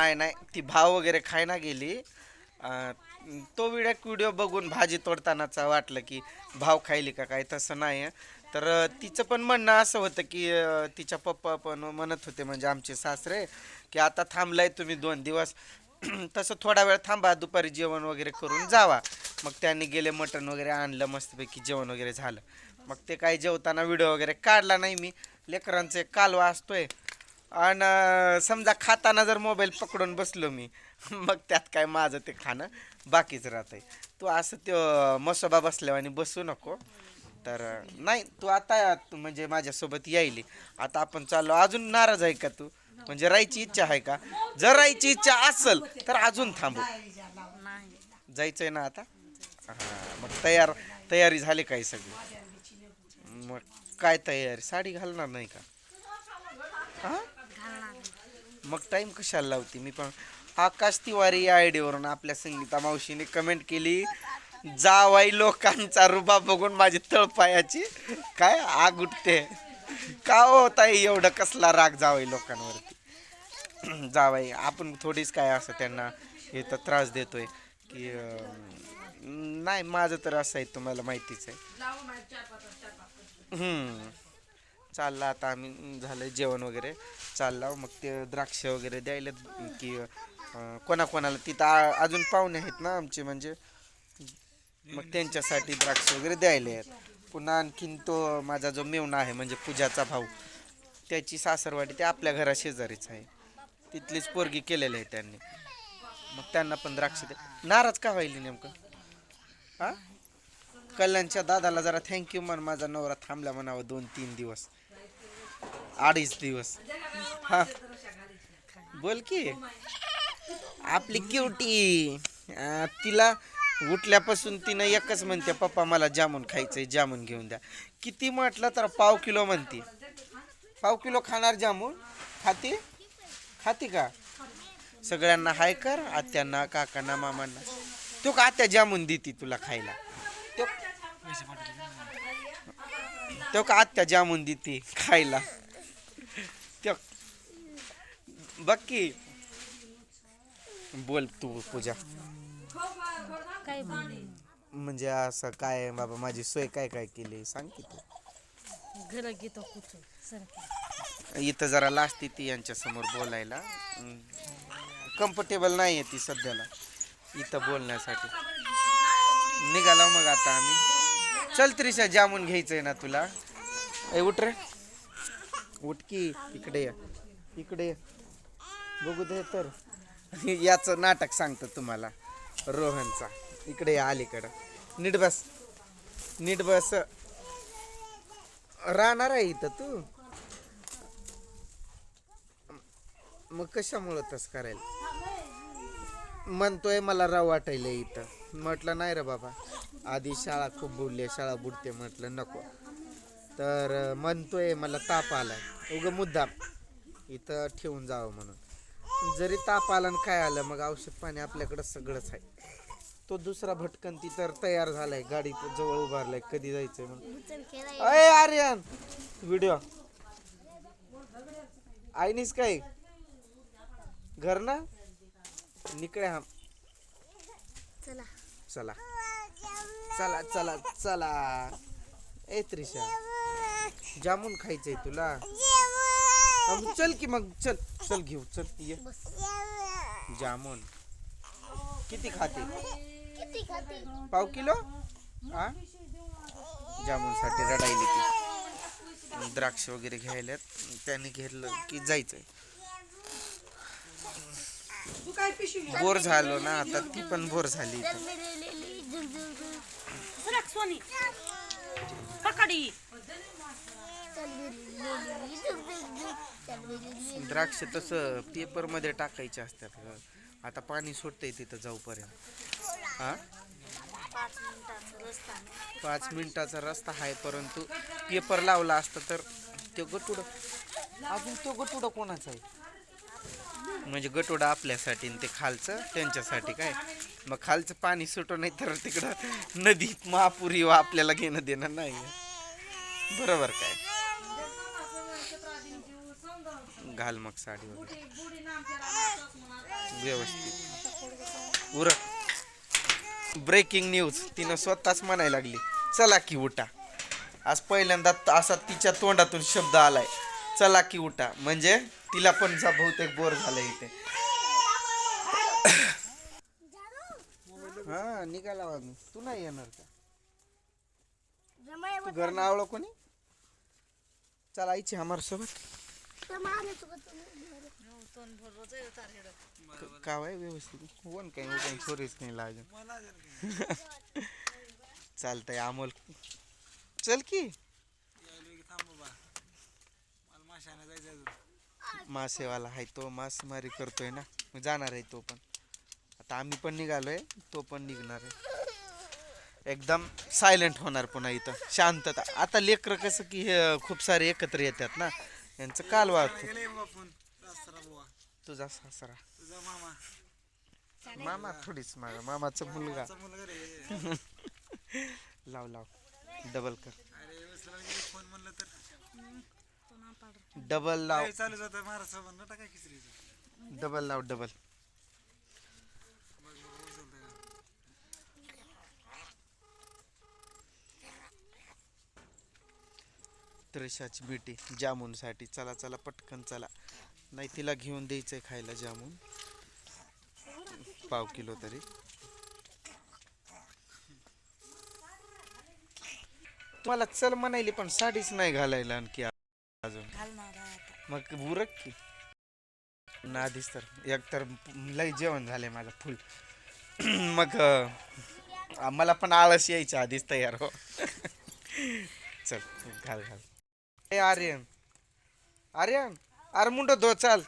नाही नाही. ती भाव वगैरे खायना गेली. अं, तो व्हिडिओ व्हिडिओ बघून भाजी तोडतानाचा वाटलं की भाव खायली का काय? तसं नाही आहे. तर अं, तिचं पण म्हणणं असं होतं की अं, तिच्या पप्पा पण म्हणत होते म्हणजे आमचे सासरे की आता थांबलाय तुम्ही दोन दिवस. तसं थोडा वेळ थांबा दुपारी जेवण वगैरे करून जावा. मग त्यांनी गेले मटण वगैरे आणलं मस्तपैकी जेवण वगैरे झालं. मग ते काही जेवताना व्हिडिओ वगैरे काढला नाही मी. लेकरांचे कालवा असतोय. आणि समजा खाताना जर मोबाईल पकडून बसलो मी मग त्यात काय माझं ते खाणं बाकीच राहतंय. तू असं त्यो मसोबा बसल्यावानी बसू नको. तर नाही तू आता तू म्हणजे माझ्यासोबत यायली. आता आपण चाललो अजून नाराज आहे का तू? म्हणजे राहायची इच्छा आहे का? जर राहायची इच्छा असेल तर अजून थांबू. जायचंय ना आता? हा मग तयार तयारी झाली काय सगळी? मग काय तयारी? साडी घालणार नाही का? हा? मग टाइम कशाला लावते? मी पण आकाश तिवारी या आयडीवरून आपल्या संगीता मावशीने कमेंट केली जावाई लोकांचा रुबा बघून माझी तळपायाची काय आग उठते. का हो ताई एवढं कसला राग जावाई लोकांवरती? जावाई आपण थोडीच काय असं त्यांना हे तर त्रास देतोय की नाही माझं तर असं आहे तुम्हाला माहितीच आहे. हम्म. चालला आता आम्ही झालं जेवण वगैरे. चालला मग ते द्राक्ष वगैरे द्यायला की कोणाकोणाला. तिथं अजून पाहुणे आहेत ना आमचे म्हणजे मग त्यांच्यासाठी द्राक्ष वगैरे द्यायला आहेत पुन्हा आणखीन तो माझा जो मेवणा आहे म्हणजे पूजाचा भाऊ त्याची सासरवाडी ते आपल्या घरा शेजारीच आहे. तिथलीच पोरगी केलेली आहे त्यांनी. मग त्यांना पण द्राक्ष दे. नाराज का व्हायली नेमकं? हा कल्याणच्या दादाला जरा थँक्यू म्हण माझा नवरा थांबला म्हणावं दोन तीन दिवस. अडीच दिवस. हा. बोल की. आपली क्युटी तिला उठल्यापासून तिनं एकच म्हणते पप्पा मला जामून खायचंय जामून घेऊन द्या. किती म्हटलं तर पाव किलो म्हणते. पाव किलो खाणार जामून? खाते? खाते का? सगळ्यांना हाय कर आत्यांना काकांना मामांना. तो का आत्या जामून देते तुला खायला? तो तो का आत्या जामून देते खायला? बघ की बोल तू पूजा. काय म्हणजे असं काय बाबा माझी सोय काय काय केली सांग की तू. घर घेतो इथं जरा लाजते ती यांच्या समोर बोलायला कम्फर्टेबल नाही आहे ती सध्याला. इथं बोलण्यासाठी. निघाला मग आता आम्ही. चल त्रिशा जामून घ्यायचंय ना तुला. ए उठ रे. उठ की इकडे ये. इकडे ये. बघू दे तर. याचं नाटक सांगतो तुम्हाला. रोहनचा. इकडे या अलीकडं. नीट बस. नीट बस. राहणार आहे इथं तू? मग कशामुळं तस करायला? म्हणतोय मला राव वाटायला इथं. म्हटलं नाही रे बाबा. आधी शाळा खूप बुडली शाळा बुडते म्हटलं नको. तर म्हणतोय मला ताप आलाय. उग मुद्दाम. इथं ठेवून जावं म्हणून. जरी ताप आला आणि काय आलं मग औषध पाणी आपल्याकडं सगळंच आहे. तो दुसरा भटकंती तर तयार झालाय गाडी जवळ उभारलाय कधी जायचंय म्हणून. अय आर्यन! व्हिडिओ. आईनीस काय? घर ना? निकडे हा. चला. चला. चला चला चला. ए त्रिशा. जामून खायचंय तुला. चल की मग चल चल घेऊ चल ये. जामून. किती खाते? किती खाते पाव किलो? हा जामून साठी रडायली ती. द्राक्ष वगैरे घ्यायला त्याने घेतलं की जायचंय. बोर झालो ना आता ती पण बोर झाली. द्राक्ष तसं पेपरमध्ये टाकायचे असतात. आपल्याला आता पाणी सुटतंय तिथं जाऊपर्यंत. हा? पाच मिनिटाचा रस्ता आहे परंतु पेपर लावला असता तर तो गटुड अजून तो गटुडा कोणाचा आहे? म्हणजे गटुडा आपल्यासाठी आणि ते खालचं त्यांच्यासाठी काय? मग खालचं पाणी सुटो नाही तर तिकडं नदी महापुरी व आपल्याला घेणं देणं नाही. बरोबर काय? घाल मग साडी व्यवस्थित. उरक. ब्रेकिंग न्यूज तिनं स्वतःच म्हणायला लागली चला की उठा. आज पहिल्यांदा असा तिच्या तोंडातून शब्द आलाय चला की उठा. म्हणजे तिला पण जा बहुतेक बोर झालं इथे. हा निघाला आम्ही तू नाही येणार का? तू घर आवडलं कोणी? चला आईची हमार सोबत. काय व्यवस्थित. वन काही काही चोरीच नाही लागेल. चालतंय अमोल. चल की. मासेवाला आहे तो मासेमारी करतोय ना. मग जाणार आहे तो पण. आता आम्ही पण निघालोय तो पण निघणार आहे. एकदम सायलेंट होणार पुन्हा इथं. शांतता. आता लेकरं कसं की हे खूप सारे एकत्र येतात ना. यांचं काल वाहत तुझा सासरा. मामा. थोडीच माझा मामाचा मुलगा. लाव लाव. डबल कर. डबल लाव. चालू जातं? महाराष्ट्र म्हणलं टाका खिचडीचं डबल लाव डबल त्रिशाची बेटी जामुनसाठी. चला चला पटकन चला. नाही तिला घेऊन द्यायचंय खायला जामुन. पाव किलो तरी. तुम्हाला चल म्हणायली पण साडीच नाही घालायला आणखी अजून. मग उरक की. ना आधीच तर. एक तर लय जेवण झालंय माझं फुल. मग मला पण आळस यायच्या आधीच तयार हो. चल घाल घाल. ए आर्यन. आर्यन? अरे मुंड धो चाल.